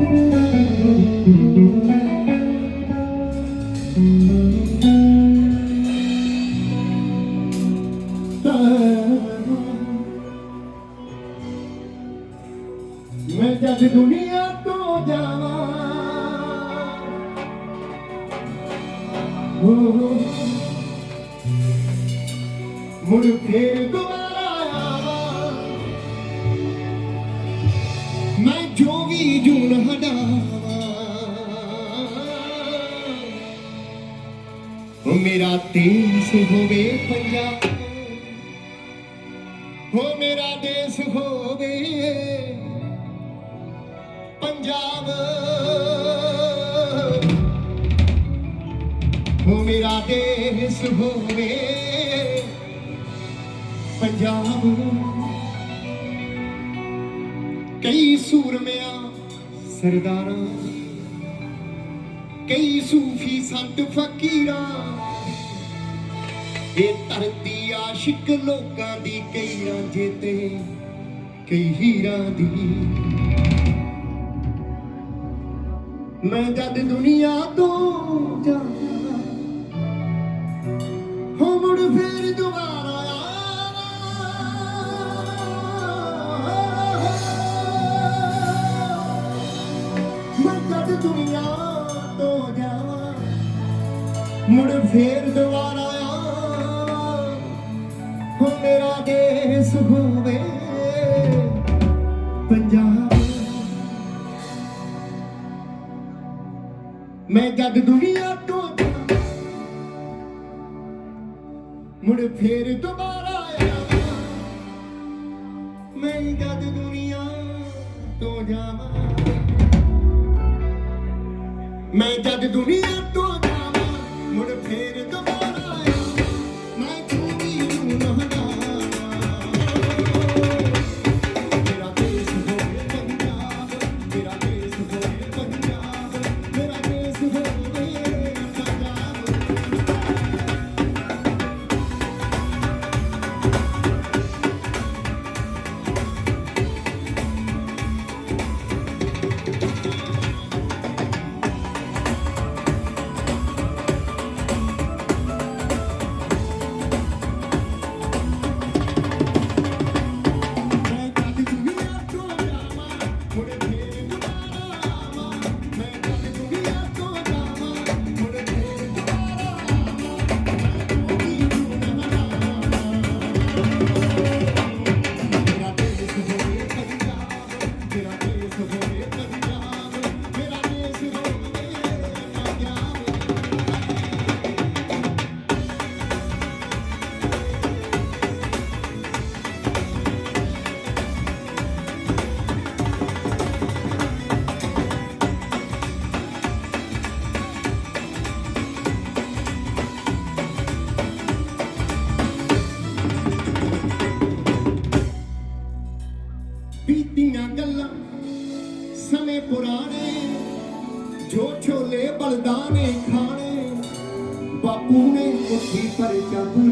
ਮੈਂ ਉਹ ਮੇਰਾ ਦੇਸ ਹੋਵੇ ਪੰਜਾਬ ਹੋ ਮੇਰਾ ਦੇਸ ਹੋਵੇ ਪੰਜਾਬ। ਹੋ ਮੇਰਾ ਦੇਸ ਹੋਵੇ ਪੰਜਾਬ। ਕਈ ਸੂਰਮਿਆਂ, ਸਰਦਾਰਾਂ, ਕਈ ਸੂਫੀ ਸੰਤ ਫਕੀਰਾਂ ਇਹ ਧਰਤੀ ਆਸ਼ਿਕ ਲੋਕਾਂ ਦੀ, ਕਈ ਰਾਂਝੇ ਤੇ, ਕਈ ਹੀਰਾਂ ਦੀ। ਮੈਂ ਜਦ ਦੁਨੀਆ ਤੋਂ ਜਾਵਾਂ, ਹੋ ਮੁੜ ਫੇਰ ਦੁਬਾਰਾ ਫੇਰ ਦੁਬਾਰਾ ਆਵਾਂ। ਹੋ ਮੇਰਾ ਦੇਸ ਹੋਵੇ। ਪੰਜਾਬ। ਮੈਂ ਜਦ ਦੁਨੀਆ ਤੋਂ ਮੁੜ ਫੇਰ ਦੁਬਾਰਾ ਆਵਾਂ ਮੈਂ ਜਦ ਦੁਨੀਆ ਤੋਂ ਜਾਵਾਂ। ਮੈਂ ਜਦ ਦੁਨੀਆ ਸਮੇਂ ਪੁਰਾਣੇ ਜੋ ਛੋਲੇ ਬਲਦਾਂ ਖਾਣੇ ਬਾਪੂ ਨੇ ਮੁੱਠੀ ਪਰ ਚਾਬੂਲੇ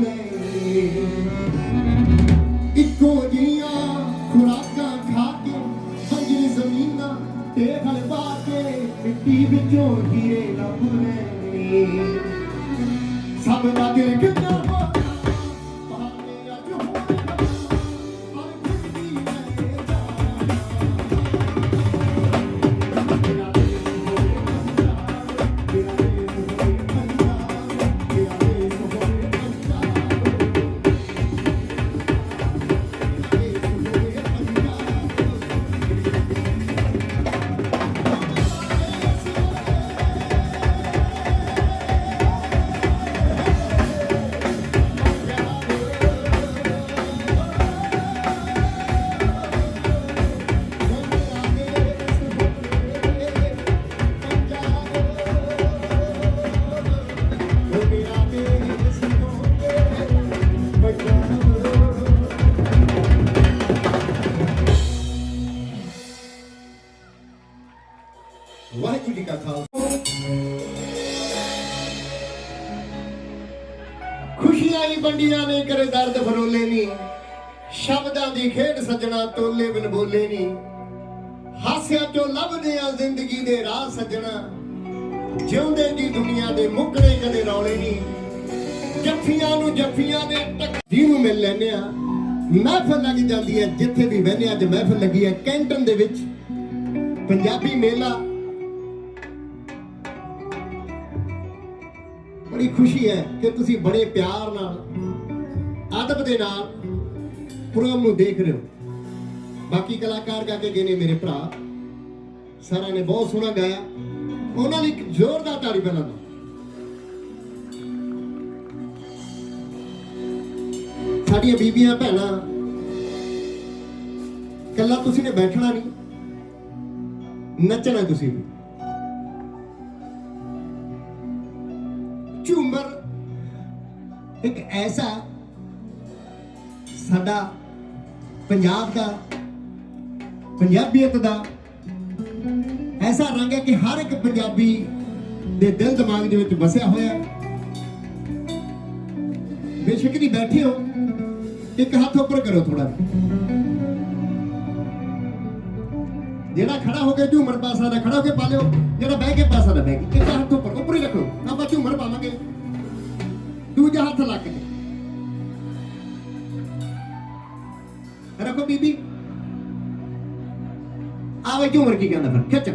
ਖੁਸ਼ੀਆਂ ਨੇ ਕਰੇ ਦਰਦ ਫਰੋਲੇ ਨਹੀਂ। ਸ਼ਬਦਾਂ ਦੀ ਖੇਡ ਸੱਜਣਾ ਤੋਲੇ ਬਿਨ ਬੋਲੇ ਨਹੀਂ। ਹਾਸਿਆਂ ਚੋਂ ਲੱਭਦੇ ਆ ਜ਼ਿੰਦਗੀ ਦੇ ਰਾਹ ਸੱਜਣਾ। ਜਿਉਂਦੇ ਦੀ ਦੁਨੀਆ ਦੇ ਮੁੱਕਣੇ ਕਦੇ ਰੌਲੇ ਨਹੀਂ। ਜੱਫੀਆਂ ਨੂੰ ਜੱਫੀਆਂ ਦੇ ਟੱਕੀ ਨੂੰ ਮਿਲ ਲੈਨੇ ਆ। ਮਹਿਫਲ ਲੱਗ ਜਾਂਦੀ ਹੈ ਜਿੱਥੇ ਵੀ ਬਹਿਨੇ ਅੱਜ ਮਹਿਫਲ ਲੱਗੀ ਹੈ ਕੈਂਟਨ ਦੇ ਵਿੱਚ। ਪੰਜਾਬੀ ਮੇਲਾ ਬੜੀ ਖੁਸ਼ੀ ਹੈ ਕਿ ਤੁਸੀਂ ਬੜੇ ਪਿਆਰ ਨਾਲ, ਅਦਬ ਦੇ ਨਾਲ ਪ੍ਰੋਗਰਾਮ ਨੂੰ ਦੇਖ ਰਹੇ ਹੋ। ਬਾਕੀ ਕਲਾਕਾਰ ਗਾ ਕੇ ਗਏ ਨੇ ਮੇਰੇ ਭਰਾ। ਸਾਰਿਆਂ ਨੇ ਬਹੁਤ ਸੋਹਣਾ ਗਾਇਆ। ਉਹਨਾਂ ਲਈ ਇੱਕ ਜ਼ੋਰਦਾਰ ਤਾੜੀ ਪਹਿਲਾਂ ਦਿਓ। ਸਾਡੀਆਂ ਬੀਬੀਆਂ ਭੈਣਾਂ ਕੱਲਾ ਤੁਸੀਂ ਨੇ ਬੈਠਣਾ ਨਹੀਂ, ਨੱਚਣਾ ਤੁਸੀਂ ਵੀ ਝੂਮਰ ਇੱਕ ਐਸਾ ਸਾਡਾ ਪੰਜਾਬ ਦਾ, ਪੰਜਾਬੀਅਤ ਦਾ ਐਸਾ ਰੰਗ ਹੈ ਕਿ ਹਰ ਇੱਕ ਪੰਜਾਬੀ ਦੇ ਦਿਲ ਦਿਮਾਗ ਦੇ ਵਿੱਚ ਵਸਿਆ ਹੋਇਆ ਹੈ। ਬੇਸ਼ੱਕ ਨਹੀਂ ਬੈਠੇ ਹੋ, ਇੱਕ ਹੱਥ ਉੱਪਰ ਕਰੋ ਥੋੜਾ ਜਿਹੜਾ ਖੜਾ ਹੋ ਕੇ ਝੂਮਰ ਪਾਸਾ ਦਾ ਖੜਾ ਹੋ ਕੇ ਪਾ ਲਿਓ, ਜਿਹੜਾ ਬਹਿ ਕੇ ਪਾਸਾ ਦਾ ਬਹਿ ਕੇ, ਇੱਕ ਹੱਥ ਉੱਪਰ ਉੱਪਰ ਹੀ ਰੱਖੋ। ਆਪਾਂ ਝੂਮਰ ਪਾਵਾਂਗੇ। ਦੂਜਾ ਹੱਥ ਲੱਗ ਕੇ ਰੱਖੋ ਬੀਬੀ। ਆਵੇ ਝੂਮਰ ਕੀ ਕਹਿੰਦਾ ਫਿਰ? ਖਿੱਚ।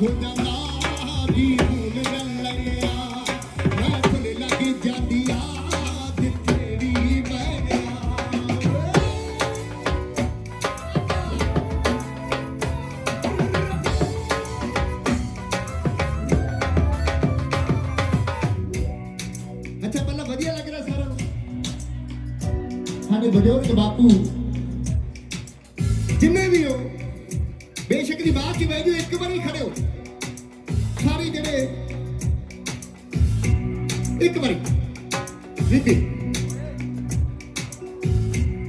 ਸਾਡਾ ਹੋ ਇੱਕ ਵਾਰੀ। ਸਿੱਧੇ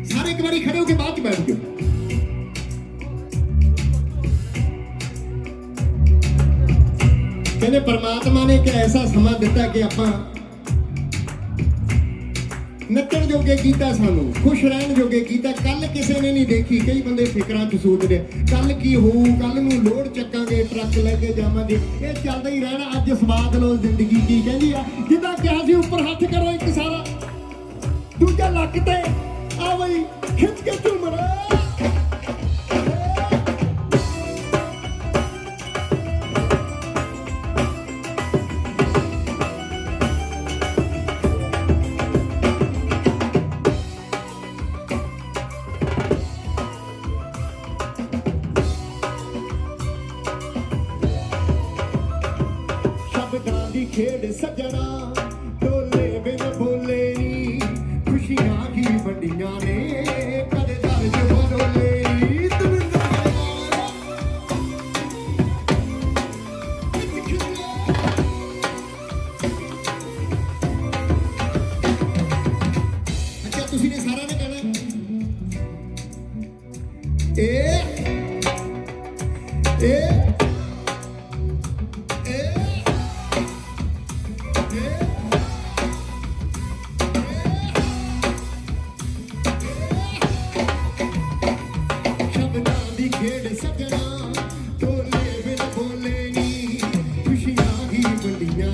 ਸਾਰੇ ਇੱਕ ਵਾਰੀ ਖੜੇ ਹੋ ਕੇ ਬਾਅਦ 'ਚ ਬੈਠ ਜਾਓ। ਕਹਿੰਦੇ ਪਰਮਾਤਮਾ ਨੇ ਇੱਕ ਐਸਾ ਸਮਾਂ ਦਿੱਤਾ ਕਿ ਆਪਾਂ ਨੱਚਣ ਜੋਗੇ ਕੀਤਾ ਸਾਨੂੰ, ਖੁਸ਼ ਰਹਿਣ ਜੋਗੇ ਕੀਤਾ ਕੱਲ ਕਿਸੇ ਨੇ ਨਹੀਂ ਦੇਖੀ, ਕਈ ਬੰਦੇ ਫਿਕਰਾਂ 'ਚ ਸੋਚਦੇ ਕੱਲ ਕੀ ਹੋਊ ਕੱਲ ਨੂੰ ਲੋੜ ਚੱਕਾਂਗੇ, ਟਰੱਕ ਲੈ ਕੇ ਜਾਵਾਂਗੇ। ਇਹ ਚੱਲਦਾ ਹੀ ਰਹਿਣਾ, ਅੱਜ ਸਵਾਦ ਲਓ ਜ਼ਿੰਦਗੀ ਕੀ ਕਹਿੰਦੀ ਆ। ਜਿੱਦਾਂ ਕਿਹਾ ਸੀ, ਉੱਪਰ ਹੱਥ ਕਰੋ ਇੱਕ ਸਾਰਾ। ਦੂਜਾ ਲੱਕ ਤੇ।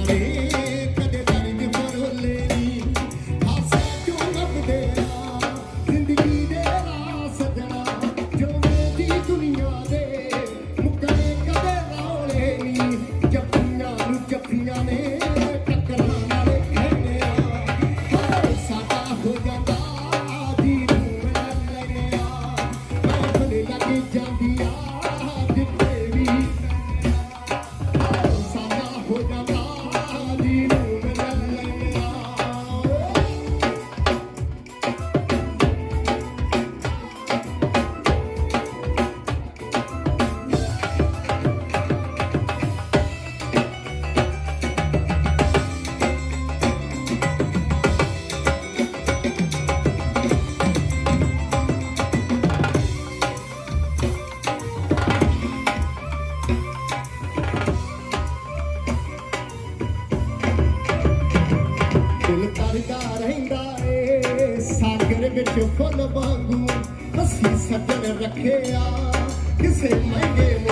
你 ਕਿਸੇ ਮਹਿੰਗੇ ਮੁੱਲ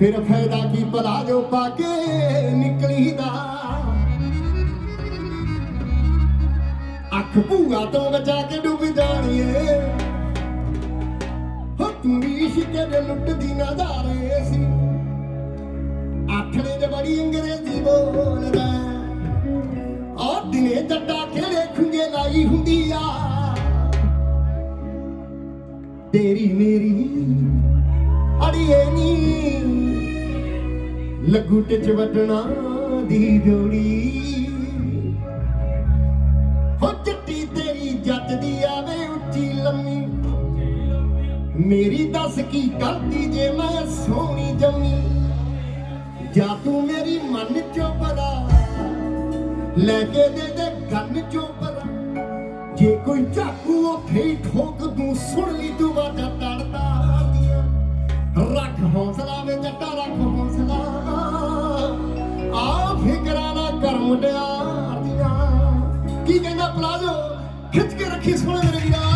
ਫਿਰ ਫਾਇਦਾ ਕੀ ਭਲਾ ਜੋ ਪਾ ਕੇ ਨਿਕਲੀ ਦਾ ਅੱਖ ਭੂਆ ਤੋਂ ਬਚਾ ਕੇ ਡੁੱਬ ਜਾਣੀਏ। ਹੋ ਤੂੰ ਵੀ ਇਸ਼ਕੇ ਦੇ ਲੁੱਟਦੀ ਨਜ਼ਾਰੇ ਸੀ। ਆਥਣੇ ਦੇ ਬੜੀ ਅੰਗਰੇਜ਼ੀ ਬੋਲਦਾ ਆ ਦਿਨੇ ਜੱਟਾ ਖੇੜੇ ਖੁੰਝੇ ਲਾਈ ਹੁੰਦੀ ਆ। ਤੇਰੀ ਮੇਰੀ ਅੜੀਏ ਨੀ ਲੱਗੂ ਟਿਚ ਵੱਟਣਾ ਦੀ ਜੋੜੀ। ਹੋ ਚਿੱਟੀ ਤੇਰੀ ਜੱਟ ਆਵੇ ਉੱਚੀ ਲੰਮੀ। ਮੇਰੀ ਦੱਸ ਕੀ ਕਰਦੀ ਜੇ ਮੈਂ ਸੋਹਣੀ ਜੰਮੀ? ਜਾਂ ਤੂੰ ਮੇਰੀ ਮਨ ਚੋਂ ਪਰਾ ਲੈ ਕੇ ਦੇ ਦੇ ਕੰਨ ਚੋਂ ਪਰਾ ਜੇ ਕੋਈ ਚਾਕੂ ਉੱਥੇ ਹੀ ਠੋਕ ਦੂੰ, ਸੁਣ ਲਈ ਤੂੰ ਵਾਜਾ ਤੜਦਾ ਰੱਖ ਹੌਸਲਾ ਵੇ ਜੱਟਾ ਰੱਖ ਆ ਫਿਕਰਾਂ ਨਾ ਕਰ ਮੁੰਡਿਆ ਕੀ ਕਹਿੰਦਾ ਪਲਾਜ਼ੋ? ਖਿੱਚ ਕੇ ਰੱਖੀ ਸੋਹਣੇ ਮੇਰੇ ਵੀਰਾ।